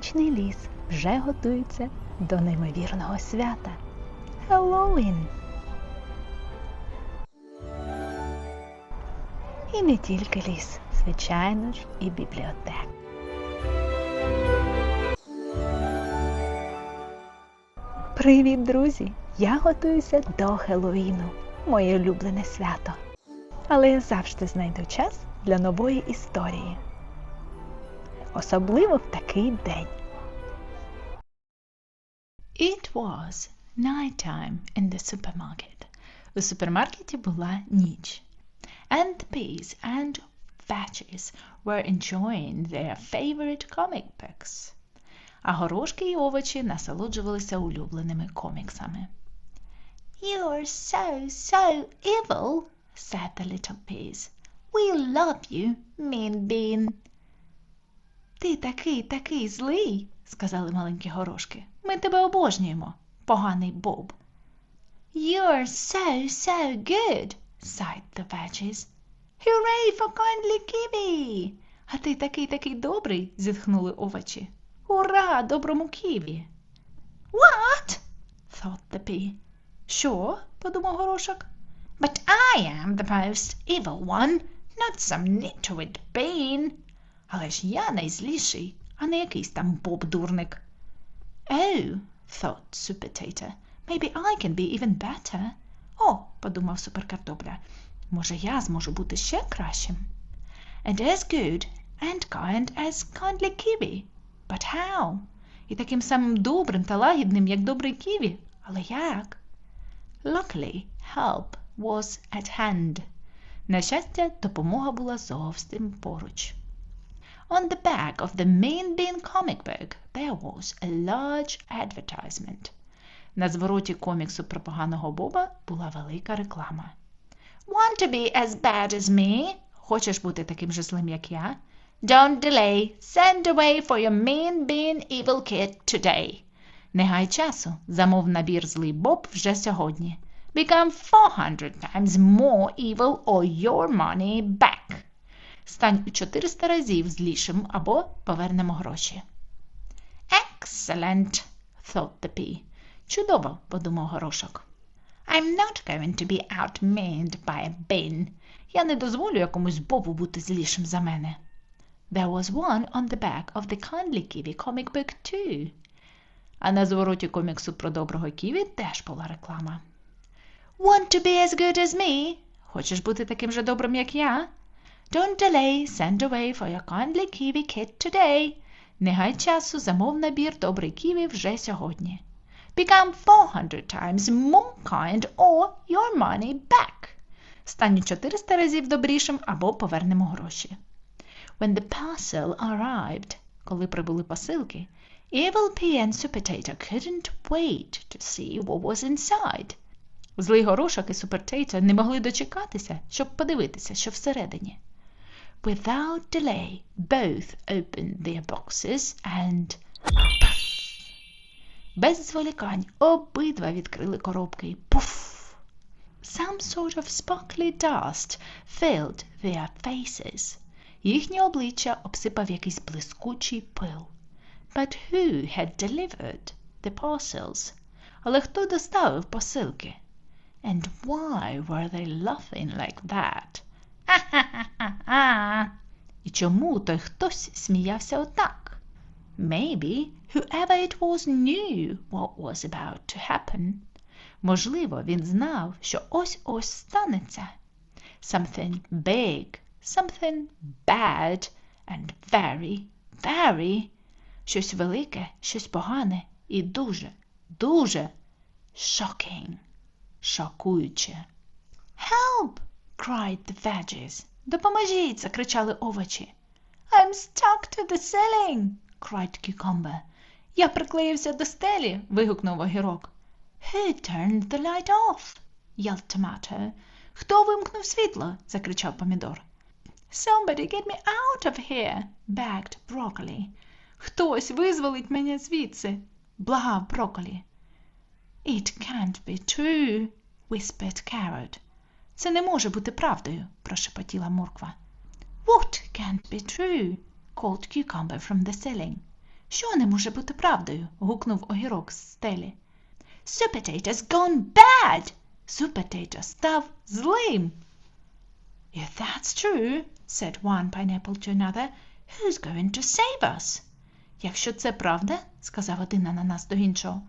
Новорічний ліс вже готується до неймовірного свята Хеллоуін. І не тільки ліс, звичайно ж, і бібліотека. Привіт, друзі! Я готуюся до Хеллоуіну, моє улюблене свято. Але я завжди знайду час для нової історії. Особливо в такий день. It was nighttime in the supermarket. У супермаркеті була ніч. And the peas and veggies were enjoying their favorite comic books. А горошки і овочі насолоджувалися улюбленими коміксами. You're so, so evil, said the little peas. We love you, mean bean. Ти такий, такий злий, сказали маленькі горошки. Ми тебе обожнюємо, поганий Боб. You're so, so good, sighed the veggies. Hooray for kindly Kiwi! А ти такий, такий добрий, зітхнули овочі. Ура, доброму ківі. What? thought the pea. Що? подумав горошок. But I am the most evil one, not some nitwit bean. Але ж я найзліший, а не якийсь там боб-дурник. Oh, thought Supertater, maybe I can be even better. О, подумав суперкартопля, може я зможу бути ще кращим. And as good and kind as kindly Kiwi. But how? І таким самим добрим та лагідним, як добрий Ківі. Але як? Luckily, help was at hand. На щастя, допомога була зовсім поруч. On the back of the Mean Bean comic book there was a large advertisement. На звороті коміксу про поганого Боба була велика реклама. Want to be as bad as me? Хочеш бути таким же злим, як я? Don't delay. Send away for your mean bean evil kit today. Не гай часу. Замов набір злий Боб вже сьогодні. Become 400 times more evil or your money back. Стань у 400 разів злішим або повернемо гроші. Excellent, thought the pea. Чудово, подумав горошок. I'm not going to be outmanned by a bean. Я не дозволю якомусь бобу бути злішим за мене. There was one on the back of the Kindly Kiwi comic book too. А на звороті коміксу про доброго Ківі теж була реклама. Want to be as good as me? Хочеш бути таким же добрим, як я? Don't delay, send away for your kindly kiwi kit today. Не гай часу, замов набір добрий ківі вже сьогодні. Become 400 times more kind or your money back. Стань у 400 разів добрішим або повернемо гроші. When the parcel arrived, коли прибули посилки, Evil Pea and Supertater couldn't wait to see what was inside. Злий горошок і Супертейто не могли дочекатися, щоб подивитися, що всередині. Without delay, both opened their boxes and без зволікань обидва відкрили коробки і пуф! Some sort of sparkly dust filled their faces. Їхні обличчя обсипав якийсь блискучий пил. But who had delivered the parcels? Але хто доставив посилки? And why were they laughing like that? Ха-ха-ха-ха! І чому той хтось сміявся отак? Maybe whoever it was knew what was about to happen. Можливо, він знав, що ось-ось станеться. Something big, something bad and very, very. Щось велике, щось погане і дуже, дуже shocking. Шокуюче. Help! Cried the veggies. Допоможіть! закричали овочі. I'm stuck to the ceiling, cried cucumber. Я приклеївся до стелі. вигукнув огірок. Who turned the light off? yelled tomato. Хто вимкнув світло? закричав помідор. Somebody get me out of here, begged broccoli. Хтось визволить мене звідси, благав брокколі. It can't be true, whispered carrot. Це не може бути правдою, прошепотіла морква. What can't be true? called cucumber from the ceiling. Що не може бути правдою? гукнув огірок з стелі. Supertato's gone bad! Supertato став злим. If that's true, said one pineapple to another, who's going to save us? Якщо це правда, сказав один ананас до іншого,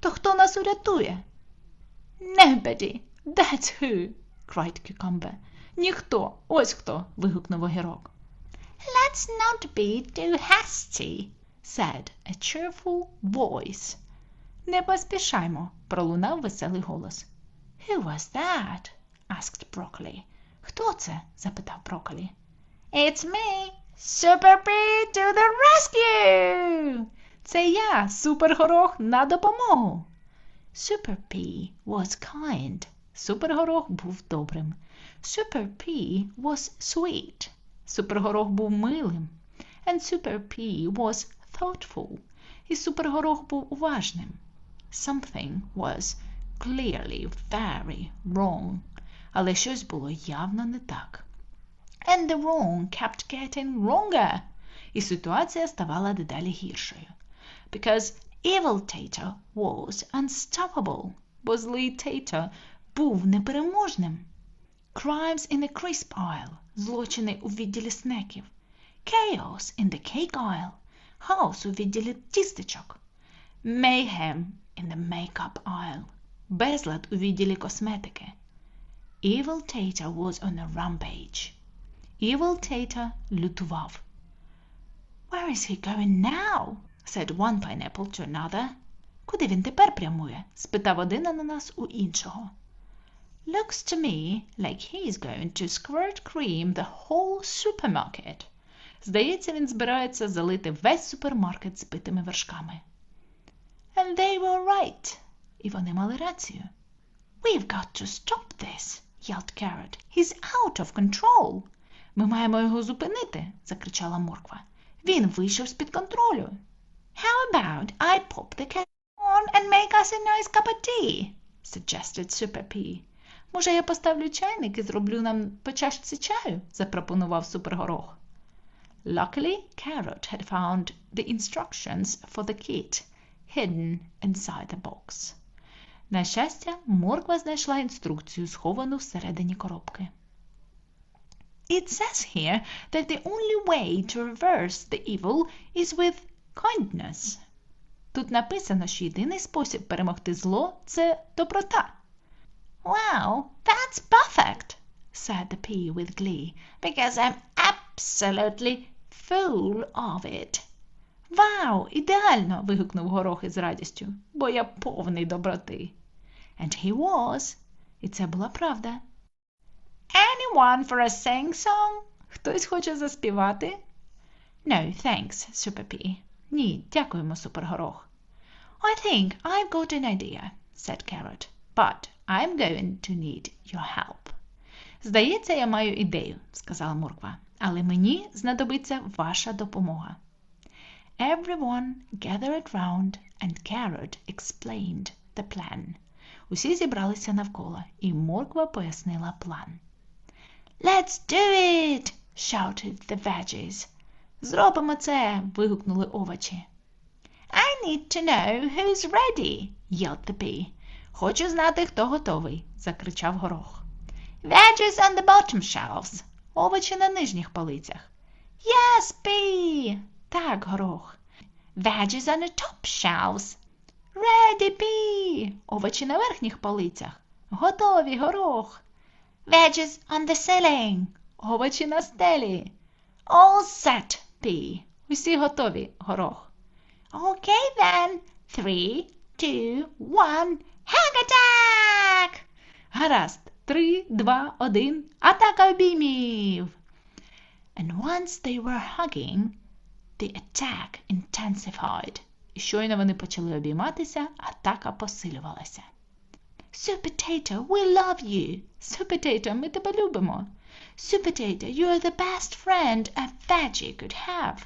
то хто нас урятує? Nobody, that's who, cried Cucumber. Ніхто, ось хто. вигукнув огірок. Let's not be too hasty, said a cheerful voice. Не поспішаймо, пролунав веселий голос. Who was that? asked Broccoli. Хто це? запитав Брокколі. It's me, Super Pea to the rescue! Це я, супергорох, на допомогу. Super Pea was kind. Супергорох був добрим. Super Pea was sweet. Супергорох був милим. And Super Pea was thoughtful. І супергорох був уважним. Something was clearly very wrong. Але щось було явно не так. And the wrong kept getting wronger. І ситуація ставала дедалі гіршою. Because evil Tato was unstoppable. Бо злий Tato був непереможним. Crimes in the crisp aisle. Злочини у відділі снеків. Chaos in the cake aisle. Хаос у відділі тістечок. Mayhem in the makeup aisle. Безлад у відділі косметики. Evil Tato was on a rampage. Evil Tato лютував. Where is he going now? said one pineapple to another. Куди він тепер прямує? спитав один ананас у іншого. Looks to me like he's going to squirt cream the whole supermarket. Здається, він збирається залити весь супермаркет збитими вершками. And they were right. І вони мали рацію. We've got to stop this, yelled Carrot. He's out of control. Ми маємо його зупинити, закричала морква. Він вийшов з-під контролю. How about I pop the kettle on and make us a nice cup of tea? suggested Super P. Може, я поставлю чайник і зроблю нам по чашці чаю? запропонував супергорох. Luckily, Carrot had found the instructions for the kit hidden inside the box. На щастя, морква знайшла інструкцію, сховану всередині коробки. It says here that the only way to reverse the evil is with kindness. Тут написано, що єдиний спосіб перемогти зло це доброта. Wow, that's perfect, said the pea with glee, because I'm absolutely full of it. Вау, ідеально. вигукнув горох із радістю, бо я повний доброти. And he was. І це була правда. Anyone for a sing-song? Хтось хоче заспівати? No, thanks, Super P. Ні, дякуємо, супергорох. I think I've got an idea, said Carrot, but I'm going to need your help. Здається, я маю ідею, сказала Морква, але мені знадобиться ваша допомога. Everyone gathered round and Carrot explained the plan. Усі зібралися навколо, і Морква пояснила план. Let's do it! shouted the veggies. Зробимо це. вигукнули овочі. I need to know who's ready, yelled the bee. Хочу знати, хто готовий, закричав горох. Veggies on the bottom shelves. Овочі на нижніх полицях. Yes, bee. Так, горох. Veggies on the top shelves. Ready, bee. Овочі на верхніх полицях. Готові, горох. Veggies on the ceiling. Овочі на стелі. All set, P. Усі готові, горох. Okay then. Three, two, one. Attack! Гаразд. Три, два, один. Атака обіймів. And once they were hugging, the attack intensified. І щойно вони почали обійматися, атака посилювалася. Supertato, we love you. Supertato, ми тебе любимо. Supertato, you are the best friend a veggie could have.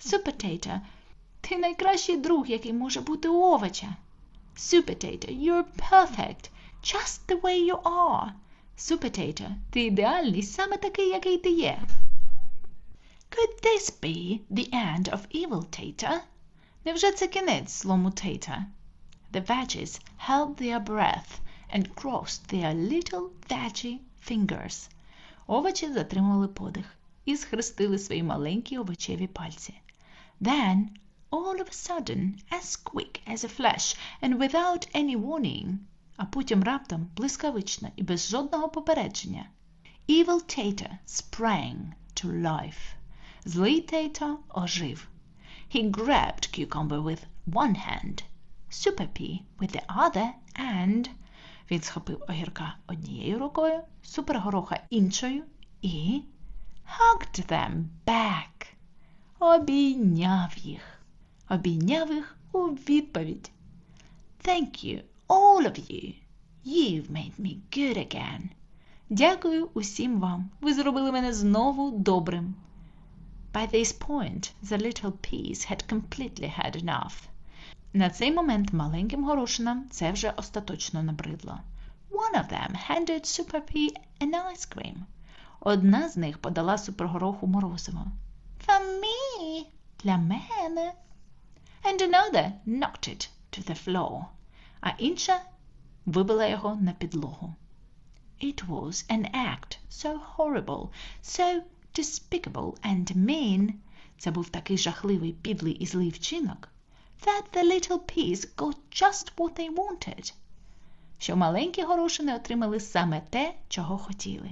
Supertato, ти найкращий друг, який може бути у овоча. Supertato, you're perfect, just the way you are. Supertato, ти ідеальний саме такий, який ти є. Could this be the end of evil Tater? Невже це кінець злому Тейта? The veggies held their breath and crossed their little veggie fingers. Овочі затримали подих і схрестили свої маленькі овочеві пальці. Then, all of a sudden, as quick as a flash and without any warning, а потім раптом, блискавично і без жодного попередження, Evil Tater sprang to life. Злий Тейто ожив. He grabbed Cucumber with one hand, Super Pea with the other, and він схопив огірка однією рукою, супергороха іншою і hugged them back. Обійняв їх. Обійняв їх у відповідь. Thank you, all of you. You've made me good again. Дякую усім вам. Ви зробили мене знову добрим. By this point, the little peas had completely had enough. На цей момент маленьким горошинам це вже остаточно набридло. One of them handed Super Pea an ice cream. Одна з них подала супергороху морозиво. For me, для мене. And another knocked it to the floor. А інша вибила його на підлогу. It was an act so horrible, so despicable and mean. Це був такий жахливий, підлий і злий вчинок, that the little peas got just what they wanted. Що маленькі горошини отримали саме те, чого хотіли.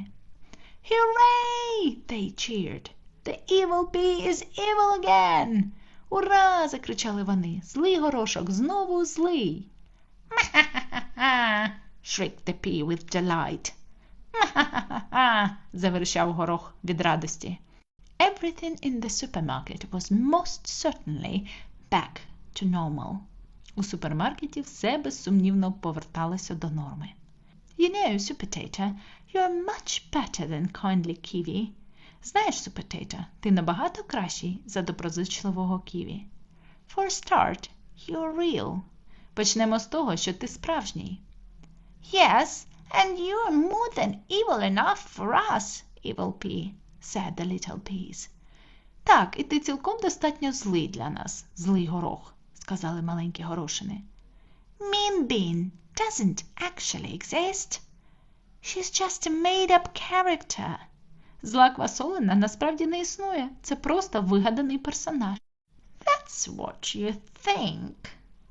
Hooray! They cheered. The evil pea is evil again. Ура! закричали вони. Злий горошок знову злий. Заверещав горох від радості. Everything in the supermarket was most certainly back to normal. У супермаркеті все безсумнівно поверталося до норми. You know, Supertater, you're much better than kindly Kiwi. Знаєш, Supertater, ти набагато кращий за доброзичливого Ківі. For start, you're real. Почнемо з того, що ти справжній. Yes, and you're more than evil enough for us, Evil Pea, said the little peas. Так, і ти цілком достатньо злий для нас, злий горох, сказали маленькі горошини. Mean Bean doesn't actually exist. She's just a made-up character. Зла квасолина насправді не існує. Це просто вигаданий персонаж. That's what you think,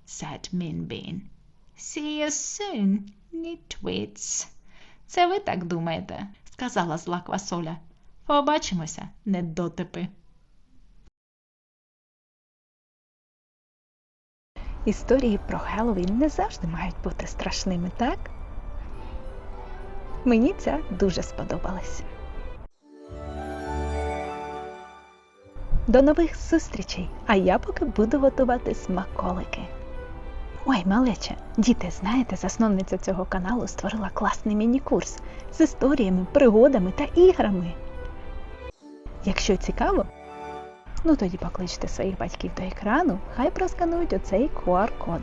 said Mean Bean. See you soon, nitwits. Це ви так думаєте, сказала зла квасоля. Побачимося, недотипи. Історії про Хеллоуін не завжди мають бути страшними, так? Мені ця дуже сподобалась. До нових зустрічей! А я поки буду готувати смаколики. Ой, малече, діти, знаєте, засновниця цього каналу створила класний міні-курс з історіями, пригодами та іграми. Якщо цікаво, ну тоді покличте своїх батьків до екрану, хай просканують оцей QR-код.